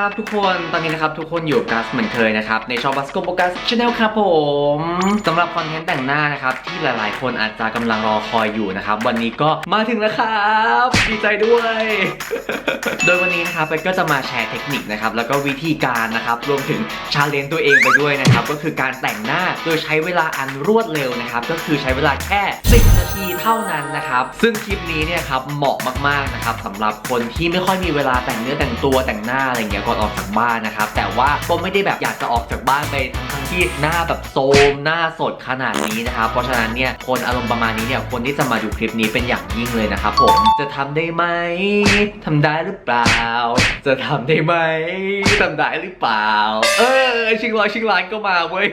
ครับทุกคนตอนนี้นะครับทุกคนอยู่กับกัสเหมือนเคยนะครับในช่องบัสโกโปกัสชาแนลครับผมสำหรับคอนเทนต์แต่งหน้านะครับที่หลายๆ คนอาจจะกำลังรอคอยอยู่นะครับวันนี้ก็มาถึงแล้วครับดีใจด้วย โดยวันนี้นะครับไปก็จะมาแชร์เทคนิคนะครับแล้วก็วิธีการนะครับรวมถึงชาเลนจ์ตัวเองไปด้วยนะครับก็คือการแต่งหน้าโดยใช้เวลาอันรวดเร็วนะครับก็คือใช้เวลาแค่ 10 นาทีเท่านั้นนะครับซึ่งคลิปนี้เนี่ยครับเหมาะมากๆนะครับสำหรับคนที่ไม่ค่อยมีเวลาแต่งเนื้อแต่งตัวแต่งหน้าอะไรเงี้ยอนออกจากบ้านนะครับแต่ว่าก็ไม่ได้แบบอยากจะออกจากบ้านไปทั้ง ที่หน้าแบบโซมหน้าสดขนาดนี้นะครับเพราะฉะนั้นเนี่ยคนอารมณ์ประมาณนี้เนี่ยคนที่จะมาดูคลิปนี้เป็นอย่างยิ่งเลยนะครับผมจะทำได้ไหมทำได้หรือเปล่า จะทำได้ไหมทำได้หรือเปล่า เออชิงร้อยชิงล้านก็มาเว้ย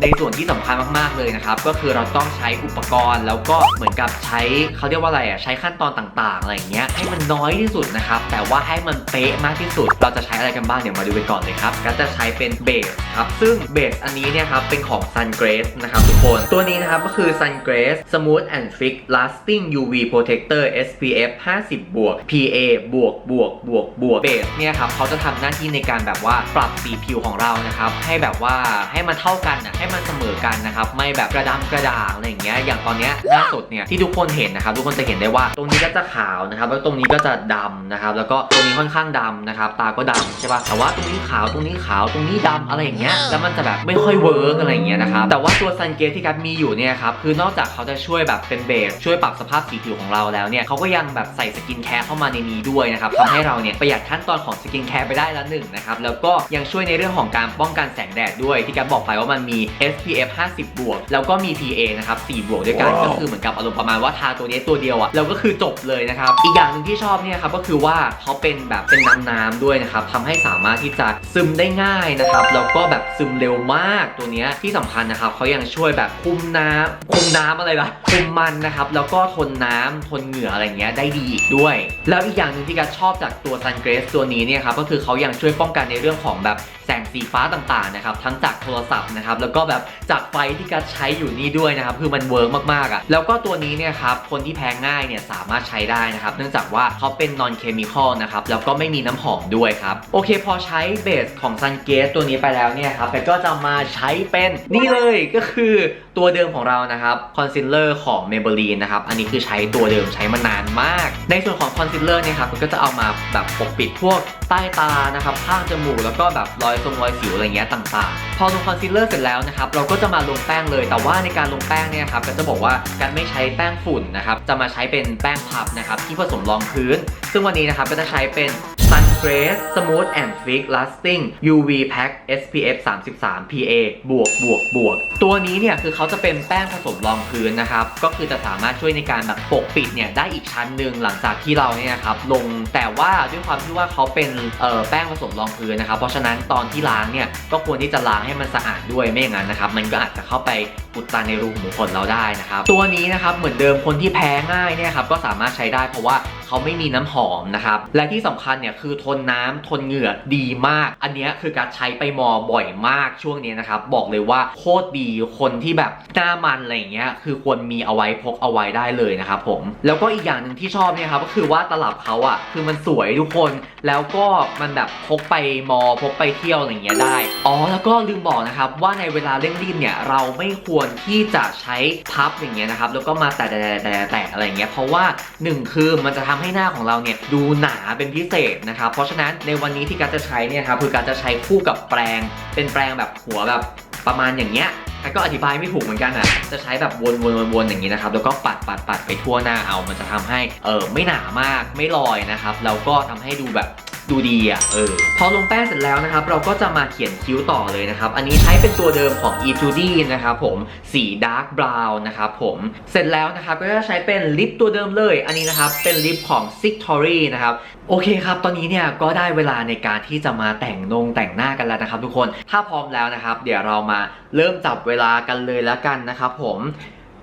ในส่วนที่สำคัญมากๆเลยนะครับก็คือเราต้องใช้อุปกรณ์แล้วก็เหมือนกับใช้เขาเรียกว่าอะไรอะใช้ขั้นตอนต่างๆอะไรอย่างเงี้ยให้มันน้อยที่สุดนะครับแต่ว่าให้มันเป๊ะมากที่สุด เราจะใช้อะไรกันบ้างเดี๋ยวมาดูกันก่อนเลยครับก็จะใช้เป็นเบสครับซึ่งเบสอันนี้เนี่ยครับเป็นของ Sun Grace นะครับทุกคน ตัวนี้นะครับก็คือ Sun Grace Smooth and Fix Lasting UV Protector SPF 50 บวก PA บวกบวกบวกบวกเบสเนี่ยครับเขาจะทำหน้าที่ในการแบบว่าปรับสีผิวของเรานะครับให้แบบว่าให้มันเท่ากันอะให้มันเสมอกันนะครับไม่แบบกระดำกระด่างอะไรอย่างเงี้ยอย่างตอนเนี้ยหน้าสดเนี่ยที่ทุกคนเห็นนะครับทุกคนจะเห็นได้ว่าตรงนี้ก็จะขาวนะครับแล้วตรงนี้ก็จะดำนะครับแล้วก็ตรงนี้ค่อนข้างดำนะครับตาก็ดำใช่ป่ะแต่ว่าตรงนี้ขาวตรงนี้ขาวตรงนี้ดำอะไรอย่างเงี้ยแล้วมันจะแบบไม่ค่อยเวิร์กอะไรอย่างเงี้ยนะครับแต่ว่าตัวซันเกตที่กัดมีอยู่เนี่ยครับคือนอกจากเขาจะช่วยแบบเป็นเบสช่วยปรับสภาพสีผิวของเราแล้วเนี่ยเขาก็ยังแบบใส่สกินแคร์เข้ามาในนี้ด้วยนะครับทำให้เราเนี่ยประหยัดขั้นตอนของสกินแคร์ไปได้ละหนึ่งนะครับแล้วก็ยังช่วยในเรื่องของการป้องกันแสงแดดด้วยที่กัดบอกไปว่ามันมี SPF 50 บวก แล้วก็มี PA นะครับ4บวกด้วยกันว้าวก็คือเหมือนกับอารมณ์ประมาณว่าทาตัวนี้ตัวเดียวอะแล้วก็คือจบเลยนะครับอีกอย่างหนึ่งที่ชอบเนี่ยครับก็คือว่าเขาเป็นแบบเป็นน้ำน้ำๆด้วยนะครับทำให้สามารถที่จะซึมได้ง่ายนะครับแล้วก็แบบซึมเร็วมากตัวนี้ที่สำคัญนะครับเขายังช่วยแบบคุมน้ำคุมน้ำอะไรล่ะคุมมันนะครับ แล้วก็ทนน้ำทนเหงื่ออะไรเงี้ยได้ดีอีกด้วย แล้วอีกอย่างหนึ่งที่กัดชอบจากตัว Sun Grace ตัวนี้เนี่ยครับก็คือเขายังช่วยป้องกันในเรื่องของแบบแสงสีฟ้าต่างๆนะครับทั้งจากโทรศัพท์นะครับแล้วก็แบบจากไฟที่กัดใช้อยู่นี่ด้วยนะครับคือมันเวิร์กมากๆอะแล้วก็ตัวนี้เนี่ยครับคนที่แพ้ง่ายเนี่ยสามารถใช้ได้นะครับเนื่องจากว่าเขาเป็น non chemical นะครับแล้วก็ไม่มีน้ำหอมด้วยครับโอเคพอใช้เบสของ Sun Grace ตัวนี้ไปแล้วเนี่ยครับแต่ก็็จะมาใช้เป็นนี่เลยก็คือตัวเดิมของเรานะครับคอนซีลเลอร์ของ Maybelline นะครับ อันนี้คือใช้ตัวเดิมใช้มานานมาก ในส่วนของคอนซีลเลอร์เนี่ยครับมันก็จะเอามาแบบปกปิดพวกใต้ตานะครับข้างจมูกแล้วก็แบบรอยทรงรอยสิวอะไรเงี้ยต่างๆ พอลงคอนซีลเลอร์เสร็จแล้วนะครับเราก็จะมาลงแป้งเลย แต่ว่าในการลงแป้งเนี่ยครับก็จะบอกว่าการไม่ใช้แป้งฝุ่นนะครับจะมาใช้เป็นแป้งพับนะครับที่ผสมรองพื้น ซึ่งวันนี้นะครับก็จะใช้เป็น Sun Grace Smooth and Fix Lasting UV Pack SPF 33 PA บวกบวกบวกตัวนี้เนี่ยคือเขาจะเป็นแป้งผสมรองพื้นนะครับ ก็คือจะสามารถช่วยในการแบบปกปิดเนี่ยได้อีกชั้นหนึ่งหลังจากที่เราเนี่ยครับลงแต่ว่าด้วยความที่ว่าเขาเป็นเอ่อแป้งผสมรองพื้นนะครับ เพราะฉะนั้นตอนที่ล้างเนี่ยก็ควรที่จะล้างให้มันสะอาดด้วยไม่อย่างนั้นนะครับ มันก็อาจจะเข้าไปอุดตันในรูขุมขนเราได้นะครับ ตัวนี้นะครับเหมือนเดิมคนที่แพ้ง่ายเนี่ยครับก็สามารถใช้ได้เพราะว่า เขาไม่มีน้ำหอมนะครับ และที่สำคัญเนี่ยคือทนน้ำทนเหงื่อดีมาก อันนี้คือการใช้ไปมอบ่อยมากช่วงนี้นะครับ บอกเลยว่าโคตรดีคนที่แบบหน้ามันอะไรเงี้ยคือควรมีเอาไว้พกเอาไว้ได้เลยนะครับผมแล้วก็อีกอย่างหนึ่งที่ชอบเนี่ยครับก็คือว่าตลับเขาอะคือมันสวยทุกคนแล้วก็มันแบบพกไปมอพกไปเที่ยวอะไรเงี้ยได้อ๋อแล้วก็ลืมบอกนะครับว่าในเวลาเร่งรีบเนี่ยเราไม่ควรที่จะใช้พับอย่างเงี้ยนะครับแล้วก็มาแตะแตะแตะแตะอะไรเงี้ยเพราะว่าหนึ่งคือมันจะทำให้หน้าของเราเนี่ยดูหนาเป็นพิเศษนะครับ เพราะฉะนั้นในวันนี้ที่การจะใช้เนี่ยครับคือการจะใช้คู่กับแปรงเป็นแปรงแบบหัวแบบประมาณอย่างเงี้ยแต่ก็อธิบายไม่ถูกเหมือนกันอะ จะใช้แบบวนวนวนวนอย่างนี้นะครับ แล้วก็ปัดปัดปัดไปทั่วหน้าเอา มันจะทำให้เออไม่หนามากไม่ลอยนะครับ แล้วก็ทำให้ดูแบบ ดูดีอะเออพอลงแป้งเสร็จแล้วนะครับ เราก็จะมาเขียนคิ้วต่อเลยนะครับ อันนี้ใช้เป็นตัวเดิมของ e t u d y นะครับผมสีดาร์กบราวน์นะครับผมเสร็จแล้วนะครับก็จะใช้เป็นลิปตัวเดิมเลย อันนี้นะครับเป็นลิปของ s i c t o r y นะครับโอเคครับ ตอนนี้เนี่ยก็ได้เวลาในการที่จะมาแต่งนงแต่งหน้ากันแล้วนะครับ ทุกคนถ้าพร้อมแล้วนะครับ เดี๋ยวเรามาเริ่มจับเวลากันเลยแล้วกันนะครับผม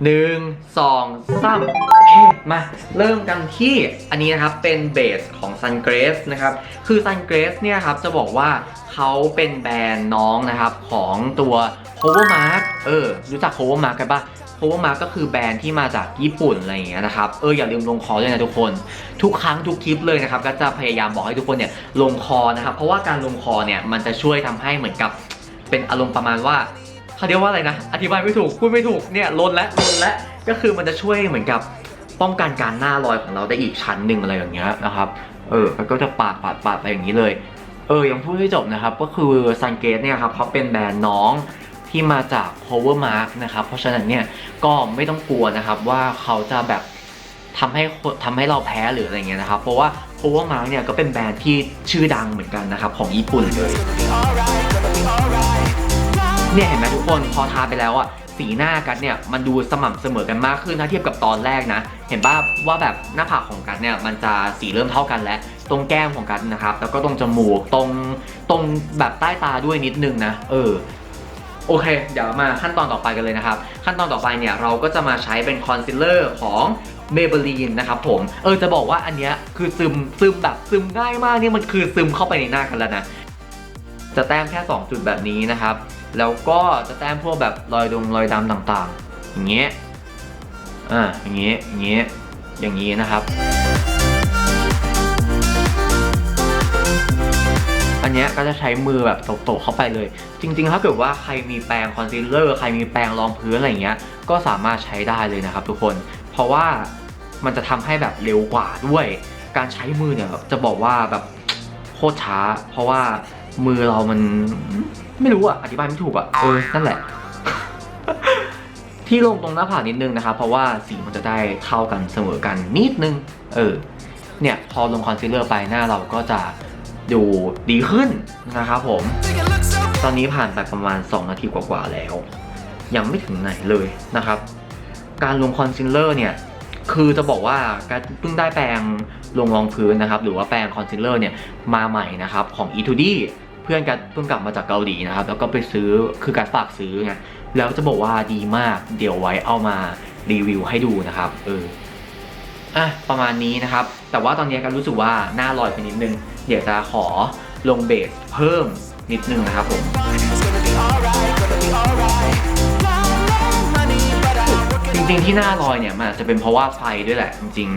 หนึ่งสองสามโอเคมาเริ่มกันที่อันนี้นะครับเป็นเบสของ Sun Grace นะครับ คือ Sun Grace เนี่ยครับจะบอกว่าเขาเป็นแบรนด์น้องนะครับของตัว Cover Mark เออ รู้จัก Cover Mark กันปะ Power Mark ก็คือแบรนด์ที่มาจากญี่ปุ่นอะไรอย่างเงี้ยนะครับ เอออย่าลืมลงคอด้วยนะทุกคน ทุกครั้งทุกคลิปเลยนะครับ ก็จะพยายามบอกให้ทุกคนเนี่ยลงคอนะครับ เพราะว่าการลงคอเนี่ยมันจะช่วยทำให้เหมือนกับเป็นอารมณ์ประมาณว่า เขาเรียกว่าอะไรนะ อธิบายไม่ถูก พูดไม่ถูก เนี่ยลนและลนและก็คือมันจะช่วยเหมือนกับป้องกันการหน้ารอยของเราได้อีกชั้นหนึ่งอะไรอย่างเงี้ยนะครับ เออแล้วก็จะปาดปาดปาดไปอย่างนี้เลย เออ ยังพูดไม่จบนะครับ ก็คือซันเกตเนี่ยครับเขาเป็นแบรนด์น้องที่มาจาก Power Mark นะครับ เพราะฉะนั้นเนี่ยก็ไม่ต้องกลัวนะครับว่าเขาจะแบบทำให้ทำให้เราแพ้หรืออะไรเงี้ยนะครับ เพราะว่า Power Mark เนี่ยก็เป็นแบรนด์ที่ชื่อดังเหมือนกันนะครับของญี่ปุ่นเลย เนี่ยเห็นไหมทุกคนพอทาไปแล้วอะสีหน้ากันเนี่ยมันดูสม่ำเสมอกันมากขึ้นถ้าเทียบกับตอนแรกนะ เห็นป่ะว่าแบบหน้าผากของกันเนี่ยมันจะสีเริ่มเท่ากันแล้ว ตรงแก้มของกันนะครับ แล้วก็ตรงจมูกตรงตรงแบบใต้ตาด้วยนิดนึงนะ เออโอเค เดี๋ยวมาขั้นตอนต่อไปกันเลยนะครับ ขั้นตอนต่อไปเนี่ยเราก็จะมาใช้เป็นคอนซีลเลอร์ของ Maybelline นะครับผม เออจะบอกว่าอันเนี้ยคือซึมซึมแบบซึมง่ายมากนี่มันคือซึมเข้าไปในหน้ากันแล้วนะ จะแต้มแค่ 2 จุดแบบนี้นะครับ แล้วก็จะแต้มพวกแบบรอยดงรอยดำต่างๆ อย่างเงี้ย อ่า อย่างเงี้ย อย่างเงี้ย อย่างงี้นะครับ อันเนี้ยก็จะใช้มือแบบโตะๆเข้าไปเลย จริงๆ ถ้าเกิดว่าใครมีแปรงคอนซีลเลอร์ใครมีแปรงรองพื้นอะไรเงี้ย ก็สามารถใช้ได้เลยนะครับทุกคน เพราะว่ามันจะทำให้แบบเร็วกว่าด้วย การใช้มือเนี่ยจะบอกว่าแบบโคตรช้า เพราะว่ามือเรามัน ไม่รู้อะ อธิบายไม่ถูกอะ เออ นั่นแหละ ที่ลงตรงหน้าผากนิดนึงนะครับ เพราะว่าสีมันจะได้เท่ากันเสมอกันนิดนึง เออ เนี่ย พอลงคอนซีลเลอร์ไปหน้าเราก็จะดูดีขึ้นนะครับผม ตอนนี้ผ่านไปประมาณ 2 นาทีกว่าๆแล้ว ยังไม่ถึงไหนเลยนะครับ การลงคอนซีลเลอร์เนี่ยคือจะบอกว่าการเพิ่งได้แปรงลงรองพื้นนะครับ หรือว่าแปรงคอนซีลเลอร์เนี่ยมาใหม่นะครับ ของ E2D พื่อนกันเพิ่งกลับมาจากเกาหลีนะครับ แล้วก็ไปซื้อคือการฝากซื้อไงแล้วจะบอกว่าดีมากเดี๋ยวไว้เอามารีวิวให้ดูนะครับเอออะประมาณนี้นะครับ แต่ว่าตอนนี้กันรู้สึกว่าหน้าลอยไปนิดนึง เดี๋ยวจะขอลงเบสเพิ่มนิดนึงนะครับผมจริงๆที่หน้าลอยเนี่ยมันอาจจะเป็นเพราะว่าไฟด้วยแหละจริง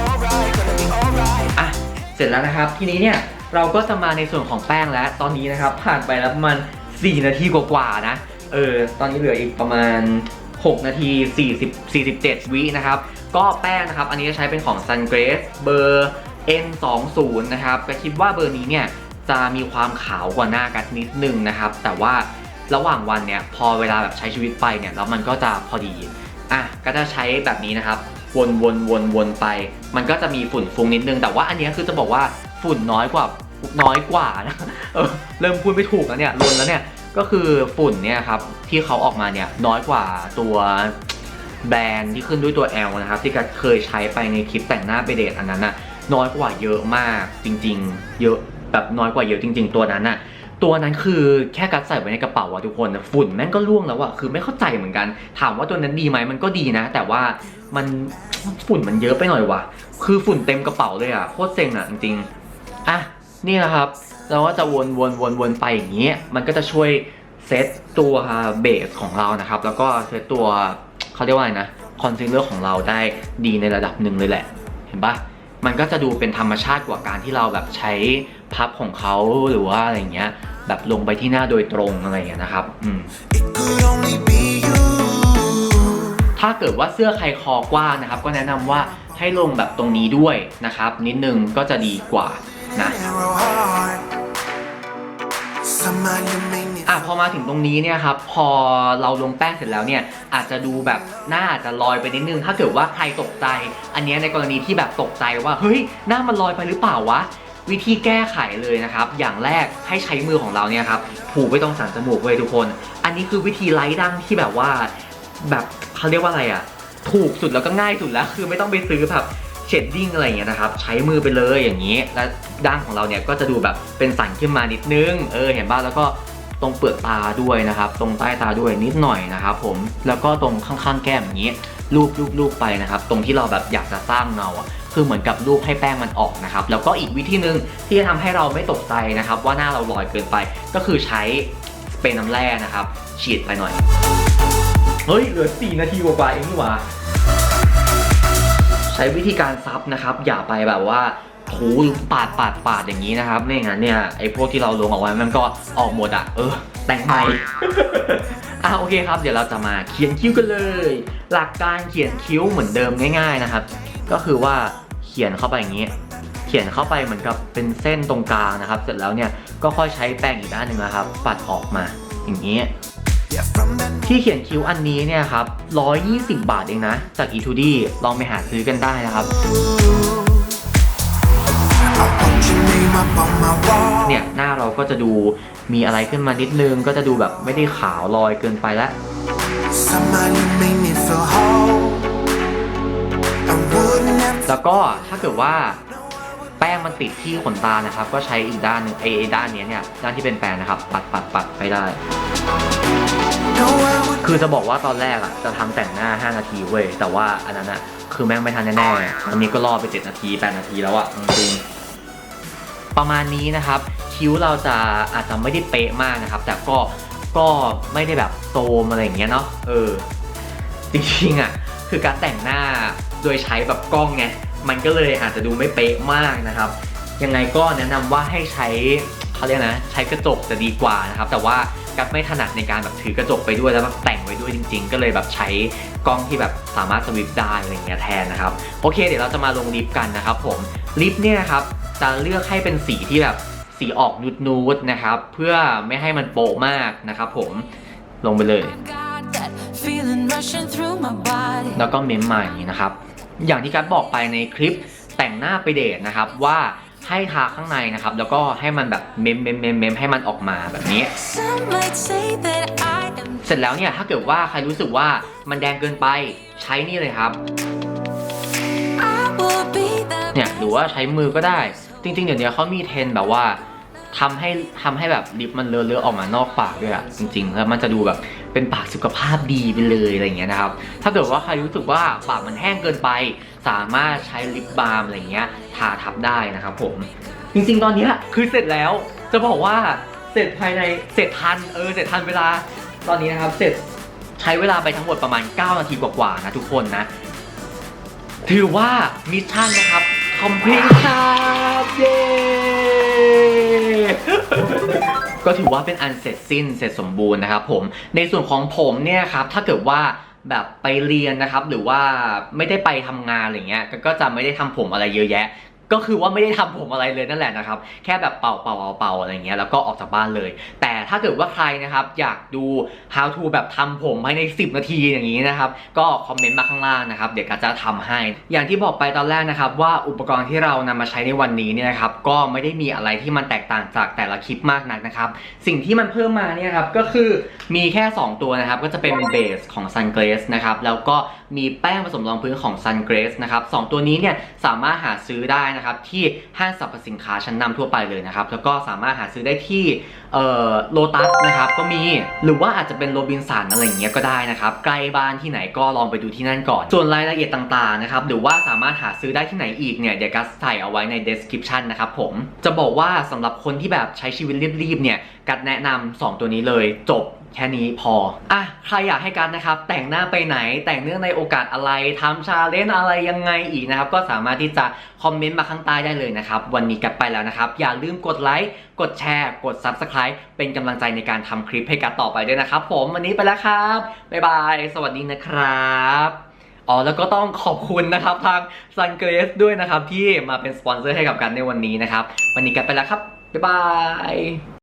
ๆอะเสร็จแล้วนะครับทีนี้เนี่ย เราก็จะมาในส่วนของแป้งแล้ว ตอนนี้นะครับ ผ่านไปแล้วประมาณ 4 นาทีกว่าๆนะ เออ ตอนนี้เหลืออีกประมาณ 6 นาที 40 47 วินะครับ ก็แป้งนะครับ อันนี้จะใช้เป็นของ Sun Grace เบอร์ N20 นะครับก็คิดว่าเบอร์นี้เนี่ยจะมีความขาวกว่าหน้ากัดนิดนึงนะครับ แต่ว่าระหว่างวันเนี่ยพอเวลาแบบใช้ชีวิตไปเนี่ยแล้วมันก็จะพอดี อะก็จะใช้แบบนี้นะครับ วนวนวนวนไป มันก็จะมีฝุ่นฟุ้งนิดนึง แต่ว่าอันนี้คือจะบอกว่าฝุ่นน้อยกว่า น้อยกว่านะเออเริ่มพูดไม่ถูกแล้วเนี่ยลนแล้วเนี่ยก็คือฝุ่นเนี่ยครับที่เขาออกมาเนี่ยน้อยกว่าตัวแบรนด์ที่ขึ้นด้วยตัว L นะครับ ที่กัดเคยใช้ไปในคลิปแต่งหน้าไปเดทอันนั้นน่ะน้อยกว่าเยอะมากจริง ๆ เยอะแบบน้อยกว่าเยอะจริง ๆ ตัวนั้นน่ะตัวนั้นคือแค่กัดใส่ไว้ในกระเป๋าอะทุกคนฝุ่นแม่งก็ร่วงแล้วอะคือไม่เข้าใจเหมือนกัน ถามว่าตัวนั้นดีไหมมันก็ดีนะ แต่ว่ามันฝุ่นมันเยอะไปหน่อยวะคือฝุ่นเต็มกระเป๋าเลยอะโคตรเซ็งอะจริงๆอะ นี่นะครับ เราก็จะวนวนวนวนไปอย่างนี้ มันก็จะช่วยเซตตัวเบสของเรานะครับ แล้วก็เซตตัวเขาเรียกว่าอะไรนะคอนซีลเลอร์ของเราได้ดีในระดับหนึ่งเลยแหละ เห็นปะมันก็จะดูเป็นธรรมชาติกว่าการที่เราแบบใช้พับของเขาหรือว่าอะไรเงี้ย แบบลงไปที่หน้าโดยตรงอะไรอย่างเงี้ยนะครับอืม It could only be you. ถ้าเกิดว่าเสื้อใครคอกว้างนะครับ ก็แนะนำว่าให้ลงแบบตรงนี้ด้วยนะครับ นิดนึงก็จะดีกว่า นะอะพอมาถึงตรงนี้เนี่ยครับพอเราลงแป้งเสร็จแล้วเนี่ยอาจจะดูแบบหน้าอาจจะลอยไปนิดนึง ถ้าเกิดว่าใครตกใจ อันนี้ในกรณีที่แบบตกใจว่าเฮ้ยหน้ามันลอยไปหรือเปล่าวะวิธีแก้ไขเลยนะครับ อย่างแรกให้ใช้มือของเราเนี่ยครับผูกไว้ตรงสันจมูกไว้ทุกคน อันนี้คือวิธีไล่ดั้งที่แบบว่า แบบเขาเรียกว่าอะไรอะ ถูกสุดแล้วก็ง่ายสุดแล้ว คือไม่ต้องไปซื้อแบบ เชดดิ้งอะไรอย่างเงี้ยนะครับ ใช้มือไปเลยอย่างนี้ แล้วด้านของเราเนี่ยก็จะดูแบบเป็นสันขึ้นมานิดนึง เออเห็นบ้างแล้วก็ตรงเปลือกตาด้วยนะครับ ตรงใต้ตาด้วยนิดหน่อยนะครับผมแล้วก็ตรงข้างๆแก้มอย่างนี้ลูบลูบลูบไปนะครับ ตรงที่เราแบบอยากจะสร้างเงาอะคือเหมือนกับลูบให้แป้งมันออกนะครับ แล้วก็อีกวิธีหนึ่งที่จะทำให้เราไม่ตกใจนะครับ ว่าหน้าเราลอยเกินไป ก็คือใช้เปรย์น้ำแร่นะครับ ฉีดไปหน่อย เฮ้ย เหลือ 4 นาทีกว่าเองนี่หว่า ใช้วิธีการซับนะครับ อย่าไปแบบว่าถูปาดปาดปาดอย่างนี้นะครับไม่อย่างนั้นเนี่ยไอ้พวกที่เราลงเอาไว้มันก็ออกหมดอะเออ แต่งใหม่อะโอเคครับ เดี๋ยวเราจะมาเขียนคิ้วกันเลย หลักการเขียนคิ้วเหมือนเดิมง่าย ๆนะครับ ก็คือว่าเขียนเข้าไปอย่างนี้ เขียนเข้าไปเหมือนกับเป็นเส้นตรงกลางนะครับ เสร็จแล้วเนี่ยก็ค่อยใช้แป้งอีกด้านหนึ่งนะครับ ปัดออกมาอย่างนี้ ที่เขียนคิ้วอันนี้เนี่ยครับ 120 บาทเองนะ จาก e 2 d ลองไปหาซื้อกันได้นะครับ เนี่ยหน้าเราก็จะดูมีอะไรขึ้นมานิดนึง ก็จะดูแบบไม่ได้ขาวลอยเกินไปแล้วแล้วก็ถ้าเกิดว่าแป้งมันติดที่ขนตานะครับ ก็ใช้อีกด้านหนึงไอ้ด้านนี้เนี่ย ด้านที่เป็นแป้งนะครับ ปัดปัดปัดไปได้ คือจะบอกว่าตอนแรกอะจะทำแต่งหน้า 5 นาทีเว้ยแต่ว่าอันนั้นอะคือแม่งไม่ทันแน่ๆอันนี้ก็รอไป 7 นาที 8 นาทีแล้วอะจริงๆประมาณนี้นะครับ คิ้วเราจะอาจจะไม่ได้เป๊ะมากนะครับ แต่ก็ก็ไม่ได้แบบโซมอะไรอย่างเงี้ยเนาะเออจริงๆอะคือการแต่งหน้าโดยใช้แบบกล้องไงมันก็เลยอาจจะดูไม่เป๊ะมากนะครับ ยังไงก็แนะนำว่าให้ใช้ เขาเรียกนะใช้กระจกจะดีกว่านะครับ แต่ว่ากัดไม่ถนัดในการแบบถือกระจกไปด้วยแล้วแบบแต่งไว้ด้วยจริง ๆ ก็เลยแบบใช้กล้องที่แบบสามารถสวิปได้อะไรอย่างเงี้ยแทนนะครับโอเค เดี๋ยวเราจะมาลงลิปกันนะครับ ผมลิปเนี่ยนะครับจะเลือกให้เป็นสีที่แบบสีออกนูดนูดๆนะครับ เพื่อไม่ให้มันโปะมากนะครับ ผมลงไปเลย Got that feeling rushing through my body. แล้วก็เมมมาอย่างนี้นะครับ อย่างที่กัดบอกไปในคลิปแต่งหน้าไปเดทนะครับว่า ให้ทาข้างในนะครับ แล้วก็ให้มันแบบเมมเมมเมมเมมให้มันออกมาแบบนี้ Some might say that I am เสร็จแล้วเนี่ยถ้าเกิดว่าใครรู้สึกว่ามันแดงเกินไปใช้นี่เลยครับ I will be the เนี่ยหรือว่าใช้มือก็ได้ จริงๆ เดี๋ยวนี้เขามีเทรนด์แบบว่า ทำให้ทำให้แบบลิปมันเลอะๆออกมานอกปากด้วยอะจริงๆแล้วมันจะดูแบบเป็นปากสุขภาพดีไปเลยอะไรเงี้ยนะครับ ถ้าเกิดว่าใครรู้สึกว่าปากมันแห้งเกินไป สามารถใช้ลิปบาล์มอะไรเงี้ยทาทับได้นะครับผม จริงๆ ตอนนี้คือเสร็จแล้ว จะบอกว่าเสร็จภายในเสร็จทันเออเสร็จทันเวลา ตอนนี้นะครับเสร็จใช้เวลาไปทั้งหมดประมาณ 9 นาทีกว่าๆนะทุกคนนะ ถือว่ามิชชั่นนะครับ อมพลีทครับเย้ก็ถือว่าเป็นอันเสร็จสิ้นเสร็จสมบูรณ์นะครับผมในส่วนของผมเนี่ยครับถ้าเกิดว่าแบบไปเรียนนะครับ หรือว่าไม่ได้ไปทำงานอะไรเงี้ยก็จะไม่ได้ทำผมอะไรเยอะแยะ ก็คือว่าไม่ได้ทำผมอะไรเลยนั่นแหละนะครับ แค่แบบเป่าเป่าเป่าเป่าอะไรเงี้ยแล้วก็ออกจากบ้านเลย แต่ ถ้าเกิดว่าใครนะครับอยากดู how to แบบทำผมภายใน 10 นาทีอย่างนี้นะครับ ก็คอมเมนต์มาข้างล่างนะครับ เดี๋ยวก็จะทำให้ อย่างที่บอกไปตอนแรกนะครับ ว่าอุปกรณ์ที่เรานำมาใช้ในวันนี้เนี่ยนะครับก็ไม่ได้มีอะไรที่มันแตกต่างจากแต่ละคลิปมากนักนะครับ สิ่งที่มันเพิ่มมาเนี่ยครับก็คือมีแค่ 2 ตัวนะครับ ก็จะเป็นเบสของ Sun Grace นะครับแล้วก็มีแป้งผสมรองพื้นของ Sun Grace นะครับสองตัวนี้เนี่ยสามารถหาซื้อได้นะครับที่ห้างสรรพสินค้าชั้นนำทั่วไปเลยนะครับแล้วก็สามารถหาซื้อได้ที่เอ่อโลตัสนะครับก็มีหรือว่าอาจจะเป็นโรบินสันอะไรอย่างเงี้ยก็ได้นะครับใกล้บ้านที่ไหนก็ลองไปดูที่นั่นก่อน ส่วนรายละเอียดต่างๆนะครับหรือว่าสามารถหาซื้อได้ที่ไหนอีกเนี่ยเดี๋ยวกัสใส่เอาไว้ใน description นะครับผมจะบอกว่าสำหรับคนที่แบบใช้ชีวิตรีบๆเนี่ยกัดแนะนำสองตัวนี้เลยจบ แค่นี้พอ อะ ใครอยากให้กันนะครับ แต่งหน้าไปไหน แต่งเนื่องในโอกาสอะไรทำชาเลนจ์อะไรยังไงอีกนะครับ ก็สามารถที่จะคอมเมนต์มาข้างใต้ได้เลยนะครับ วันนี้กัดไปแล้วนะครับ อย่าลืมกดไลค์ กดแชร์ กด Subscribe เป็นกำลังใจในการทำคลิปให้กัดต่อไปด้วยนะครับ ผมวันนี้ไปแล้วครับ บ๊ายบาย สวัสดีนะครับอ๋อแล้วก็ต้องขอบคุณนะครับทาง Sun Grace ด้วยนะครับที่มาเป็นสปอนเซอร์ให้กับกันในวันนี้นะครับ วันนี้กัดไปแล้วครับ บ๊ายบาย